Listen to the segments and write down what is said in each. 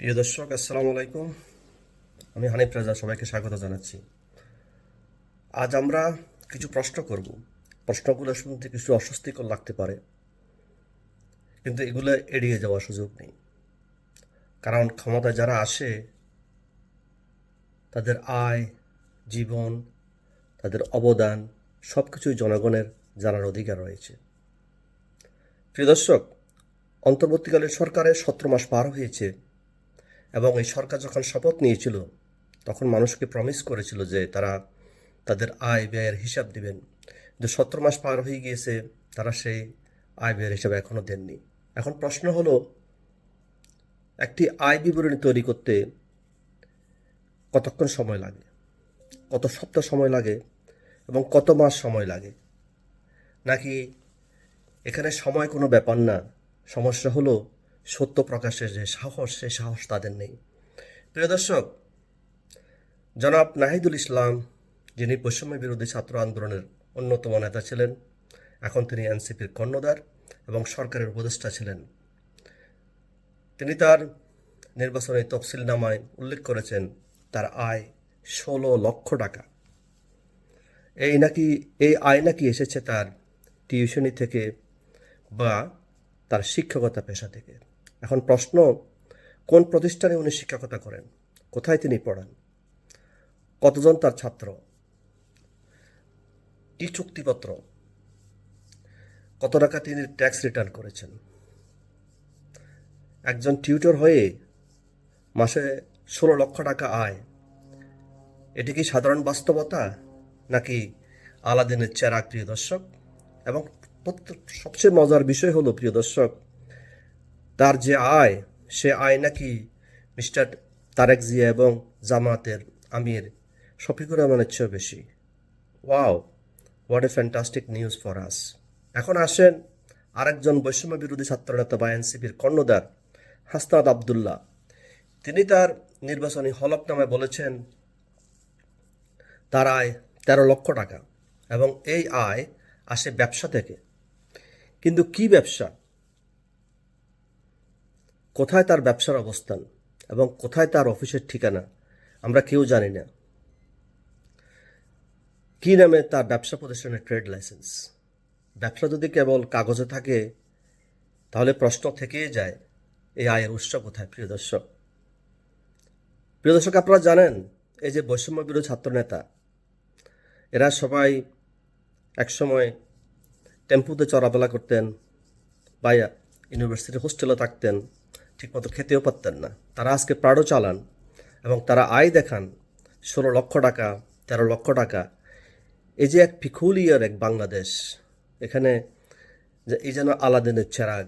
প্রিয় দর্শক, আসসালামু আলাইকুম। আমি হানিফ রাজা, সবাইকে স্বাগত জানাচ্ছি। আজ আমরা কিছু প্রশ্ন করব। প্রশ্নগুলো শুনতে কিছু অস্বস্তিকর লাগতে পারে, কিন্তু এগুলো এড়িয়ে যাওয়ার সুযোগ নেই। কারণ ক্ষমতায় যারা আসে, তাদের আয়, জীবন, তাদের অবদান সব কিছুই জনগণের জানার অধিকার রয়েছে। প্রিয় দর্শক অন্তর্বর্তীকালীন সরকারের সতেরো মাস পার হয়েছে। এবং এই সরকার যখন শপথ নিয়েছিল, তখন মানুষকে প্রমিস করেছিল যে তারা তাদের আয় ব্যয়ের হিসাব দিবেন। কিন্তু সতেরো মাস পার হয়ে গিয়েছে, তারা সেই আয় ব্যয়ের হিসাব এখনও দেননি। এখন প্রশ্ন হলো, একটি আয় বিবরণী তৈরি করতে কতক্ষণ সময় লাগে? কত সপ্তাহ সময় লাগে? এবং কত মাস সময় লাগে? নাকি এখানে সময় কোনো ব্যাপার না, সমস্যা হলো সত্য প্রকাশের যে সাহস, সেই সাহস তাদের নেই। প্রিয় দর্শক, জনাব নাহিদুল ইসলাম, যিনি বৈষম্য বিরোধী ছাত্র আন্দোলনের অন্যতম নেতা ছিলেন, এখন তিনি এনসিপির কর্ণধার এবং সরকারের উপদেষ্টা ছিলেন। তিনি তার নির্বাচনী তফসিলনামায় উল্লেখ করেছেন, তার আয় ষোলো লক্ষ টাকা। এই নাকি, এই আয় নাকি এসেছে তার টিউশনি থেকে বা তার শিক্ষকতা পেশা থেকে। এখন প্রশ্ন, কোন প্রতিষ্ঠানে উনি শিক্ষকতা করেন? কোথায় তিনি পড়ান? কতজন তার ছাত্র? কি চুক্তিপত্র? কত টাকা তিনি ট্যাক্স রিটার্ন করেছেন? একজন টিউটর হয়ে মাসে ষোলো লক্ষ টাকা আয়। এটি কি সাধারণ বাস্তবতা? নাকি আলাদিনের চেরাগ প্রিয় দর্শক? এবং সবচেয়ে মজার বিষয় হলো, প্রিয় দর্শক তার যে আয়, সে আয় নাকি মিস্টার তারেক জিয়া এবং জামাতের আমির? শফিকুর রহমানের চেয়েও বেশি। Wow what a fantastic news for us এখন আসেন আরেকজন বৈষম্য বিরোধী ছাত্রনেতা বা এনসিপির কর্ণদার হাসনাদ আবদুল্লাহ। তিনি তার নির্বাচনী হলফনামায় বলেছেন, তার আয় তেরো লক্ষ টাকা এবং এই আয় আসে ব্যবসা থেকে। কিন্তু কি ব্যবসা? কোথায় তার ব্যবসার অবস্থান এবং কোথায় তার অফিসের ঠিকানা, আমরা কেউ জানি না। কি নামে তার ব্যবসা প্রতিষ্ঠানের ট্রেড লাইসেন্স? ব্যবসা যদি কেবল কাগজে থাকে, তাহলে প্রশ্ন থেকেই যায়, এই আয়ের উৎস কোথায়, প্রিয় দর্শক? প্রিয় দর্শক, আপনারা জানেন, এই যে বৈষম্য বিরোধী ছাত্র নেতা এরা সবাই একসময় টেম্পুতে চলাফেরা করতেন, বা ইউনিভার্সিটির হোস্টেলে থাকতেন ঠিকমতো খেতেও পারতেন না। তারা আজকে প্রাড়ো চালান এবং তারা আয় দেখান ষোলো লক্ষ টাকা, তেরো লক্ষ টাকা। এই যে এক পিকুলিয়ার এক বাংলাদেশ, এখানে যে এই যেন আলাদিনের চেরাগ।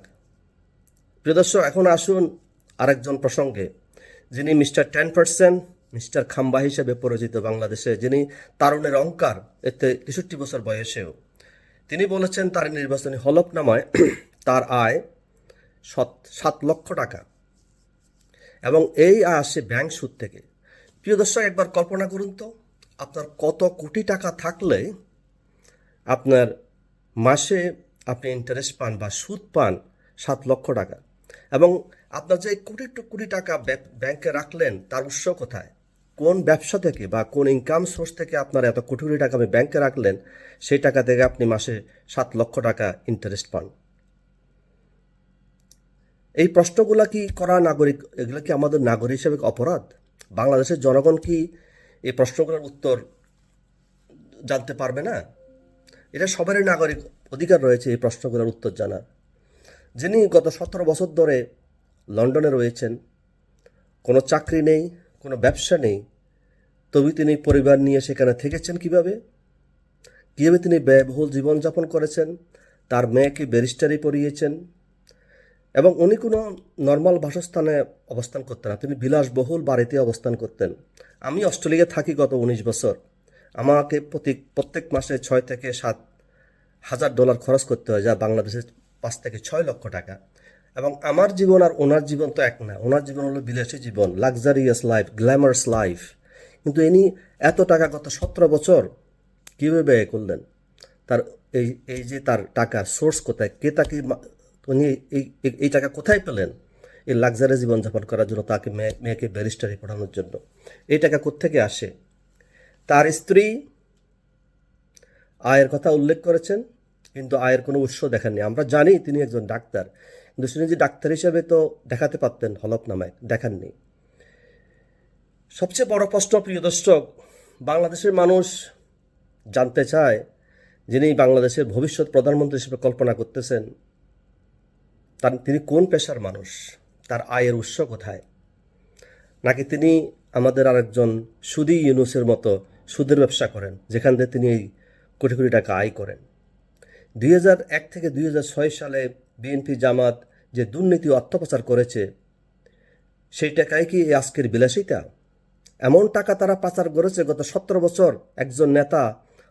প্রিয় দর্শক, এখন আসুন আরেকজন প্রসঙ্গে। যিনি মিস্টার টেন পার্সেন্ট, মিস্টার খাম্বা হিসেবে পরিচিত বাংলাদেশে, যিনি তারুণের অঙ্কার এতে তেষট্টি বছর বয়সেও। তিনি বলেছেন, তার নির্বাচনী হলফনামায় তার আয় সাত সাত লক্ষ টাকা। এবং এই আয় আসে ব্যাংক সুদ থেকে। প্রিয় দর্শক, একবার কল্পনা করুন তো, আপনার কত কোটি টাকা থাকলে আপনার মাসে আপনি ইন্টারেস্ট পান বা সুদ পান সাত লক্ষ টাকা। এবং আপনার যে কোটি কোটি টাকা ব্যাংকে রাখলেন, তার উৎস কোথায়? কোন ব্যবসা থেকে বা কোন ইনকাম সোর্স থেকে আপনার এত কোটি কোটি টাকা আপনি ব্যাংকে রাখলেন, সেই টাকা থেকে আপনি মাসে সাত লক্ষ টাকা ইন্টারেস্ট পান। এই প্রশ্নগুলা কি করা নাগরিক, এগুলো কি আমাদের নাগরিক হিসেবে অপরাধ? বাংলাদেশের জনগণ কি এই প্রশ্নগুলোর উত্তর জানতে পারবে না? এটা সবারই নাগরিক অধিকার রয়েছে এই প্রশ্নগুলোর উত্তর জানার। যিনি গত সতেরো বছর ধরে লন্ডনে রয়েছেন, কোনো চাকরি নেই, কোনো ব্যবসা নেই, তবে তিনি পরিবার নিয়ে সেখানে থেকেছেন কীভাবে? কীভাবে তিনি ব্যয়বহুল জীবনযাপন করেছেন? তার মেয়েকে ব্যারিস্টারি পড়িয়েছেন? এবং উনি কোনো নর্মাল বাসস্থানে অবস্থান করতেন না। তিনি বিলাসবহুল বাড়িতে অবস্থান করতেন। আমি অস্ট্রেলিয়া থাকি গত উনিশ বছর। আমাকে প্রতি, প্রত্যেক মাসে ছয় থেকে সাত হাজার ডলার খরচ করতে হয়, যা বাংলাদেশের পাঁচ থেকে ছয় লক্ষ টাকা। এবং আমার জীবন আর ওনার জীবন তো এক না। ওনার জীবন হলো বিলাসী জীবন লাক্সারিয়াস লাইফ গ্ল্যামারাস লাইফ কিন্তু ইনি এত টাকা গত সতেরো বছর কীভাবে ব্যয় করলেন? তার এই এই যে তার টাকার সোর্স কোথায়? কে তাকে উনি এই, এই- টাকা কোথায় পেলেন? এই লাক্সারি জীবনযাপন করার জন্য তাকে মেয়ে, মেয়েকে ব্যারিস্টারি পড়ানোর জন্য। এই টাকা কোত্থেকে আসে? তার স্ত্রী আয়ের কথা উল্লেখ করেছেন, কিন্তু আয়ের কোনো উৎস দেখাননি। আমরা জানি তিনি একজন ডাক্তার, কিন্তু যে ডাক্তার হিসেবে তো দেখাতে পারতেন হলফনামায়, দেখাননি। সবচেয়ে বড় প্রশ্ন, প্রিয় দর্শক, বাংলাদেশের মানুষ জানতে চায় যিনি বাংলাদেশের ভবিষ্যৎ প্রধানমন্ত্রী হিসেবে কল্পনা করতেছেন তার, তিনি কোন পেশার মানুষ? তার আয়ের উৎস কোথায়? নাকি তিনি আমাদের আরেকজন সুদি ইউনুসের মতো সুদের ব্যবসা করেন, যেখান থেকে তিনি এই কোটি কোটি টাকা আয় করেন? দুই এক থেকে দুই হাজার ছয় সালে বিএনপি জামাত যে দুর্নীতি ও অর্থপাচার করেছে, সেই টাকায় কি আজকের বিলাসিতা? এমন টাকা তারা পাচার করেছে, গত সতেরো বছর একজন নেতা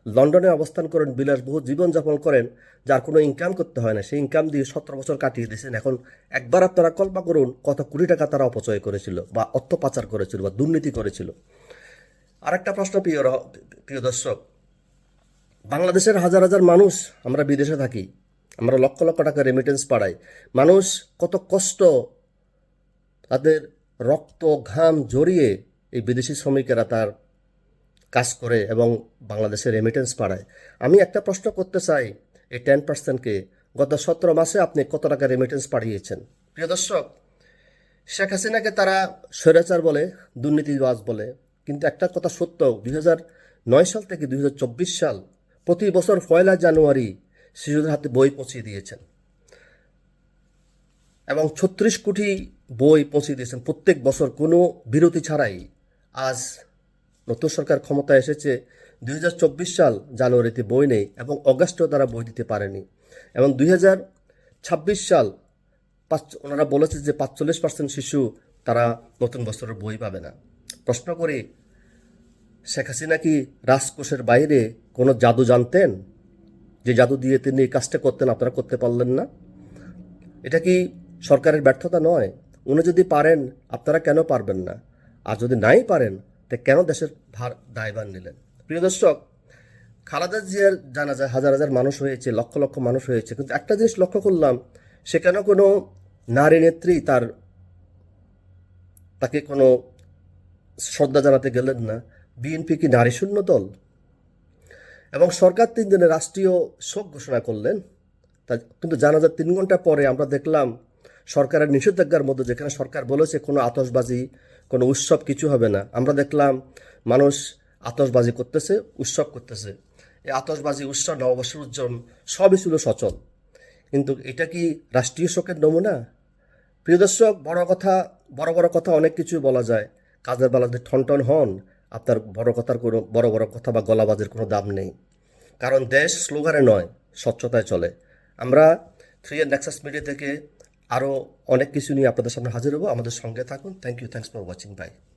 লন্ডনে অবস্থান করেন বিলাসবহুল জীবনযাপন করেন, যার কোনো ইনকাম করতে হয় না। সেই ইনকাম দিয়ে সতেরো বছর কাটিয়ে দিয়েছেন। এখন একবার আপনারা কল্পনা করুন, কত কোটি টাকা তারা অপচয় করেছিল বা অর্থ পাচার করেছিল বা দুর্নীতি করেছিল। আরেকটা প্রশ্ন, প্রিয় প্রিয় দর্শক, বাংলাদেশের হাজার হাজার মানুষ আমরা বিদেশে থাকি, আমরা লক্ষ লক্ষ টাকা রেমিটেন্স পাঠাই মানুষ কত কষ্ট তাদের রক্ত, ঘাম জড়িয়ে এই বিদেশি শ্রমিকেরা তার কাজ করে এবং বাংলাদেশে রেমিটেন্স পাঠায় আমি একটা প্রশ্ন করতে চাই এই টেন পার্সেন্টকে গত সতেরো মাসে আপনি কত টাকা রেমিটেন্স পাঠিয়েছেন? প্রিয় দর্শক, শেখ হাসিনাকে তারা স্বৈরাচার বলে, দুর্নীতিবাজ বলে। কিন্তু একটা কথা সত্য দুই নয় সাল থেকে দু হাজার চব্বিশ সাল প্রতি বছর পয়লা জানুয়ারি শিশুদের হাতে বই পৌঁছে দিয়েছেন। এবং ছত্রিশ কোটি বই পৌঁছে দিয়েছেন প্রত্যেক বছর। কোনো বিরতি ছাড়াই আজ নতুন সরকার ক্ষমতায় এসেছে, দুই হাজার চব্বিশ সাল জানুয়ারিতে বই নেই এবং অগাস্টেও তারা বই দিতে পারেনি এবং দুই হাজার ছাব্বিশ সাল পাঁচ, ওনারা বলেছে যে পাঁচচল্লিশ পার্সেন্ট শিশু তারা নতুন বছরের বই পাবে না। প্রশ্ন করি, শেখ হাসিনা কি রাজকোষের বাইরে কোনো জাদু জানতেন? যে জাদু দিয়ে তিনি এই কাজটা করতেন, আপনারা করতে পারলেন না? এটা কি সরকারের ব্যর্থতা নয়? উনি যদি পারেন, আপনারা কেন পারবেন না? আর যদি নাই পারেন তা কেন দেশের ভার দায়ভার নিলেন? প্রিয় দর্শক, খালেদা জিয়ার জানা যায় হাজার হাজার মানুষ হয়েছে, লক্ষ লক্ষ মানুষ হয়েছে, কিন্তু একটা জিনিস লক্ষ্য করলাম সেখানে কোনো নারী নেত্রী তার, তাকে কোনো শ্রদ্ধা জানাতে গেলেন না? বিএনপি কি নারী শূন্য দল? এবং সরকার তিন দিনে রাষ্ট্রীয় শোক ঘোষণা করলেন। তা কিন্তু জানাজার তিন ঘণ্টা পরে আমরা দেখলাম, সরকারের নিষেধাজ্ঞার মধ্যে যেখানে সরকার বলেছে কোনো আতশবাজি কোনো উৎসব কিছু হবে না। আমরা দেখলাম মানুষ আতসবাজি করতেছে, উৎসব করতেছে। এই আতসবাজি উৎসব, নববর্ষের উজ্জ্বল সবই ছিল সচল। কিন্তু এটা কি রাষ্ট্রীয় শোকের নমুনা? প্রিয় দর্শক, বড় কথা, বড় বড় কথা অনেক কিছু বলা যায়। কাজের বেলাতে ঠনঠন হন, আপনার বড় কথার কোনো, বড় বড় কথা বা গলাবাজের কোনো দাম নেই। কারণ দেশ স্লোগানে নয়, স্বচ্ছতায় চলে। আমরা থ্রি এন্ড নেক্সাস মিডিয়া থেকে আরও অনেক কিছু নিয়ে আপনাদের সামনে হাজির হব। আমাদের সঙ্গে থাকুন। Thank you thanks for watching bye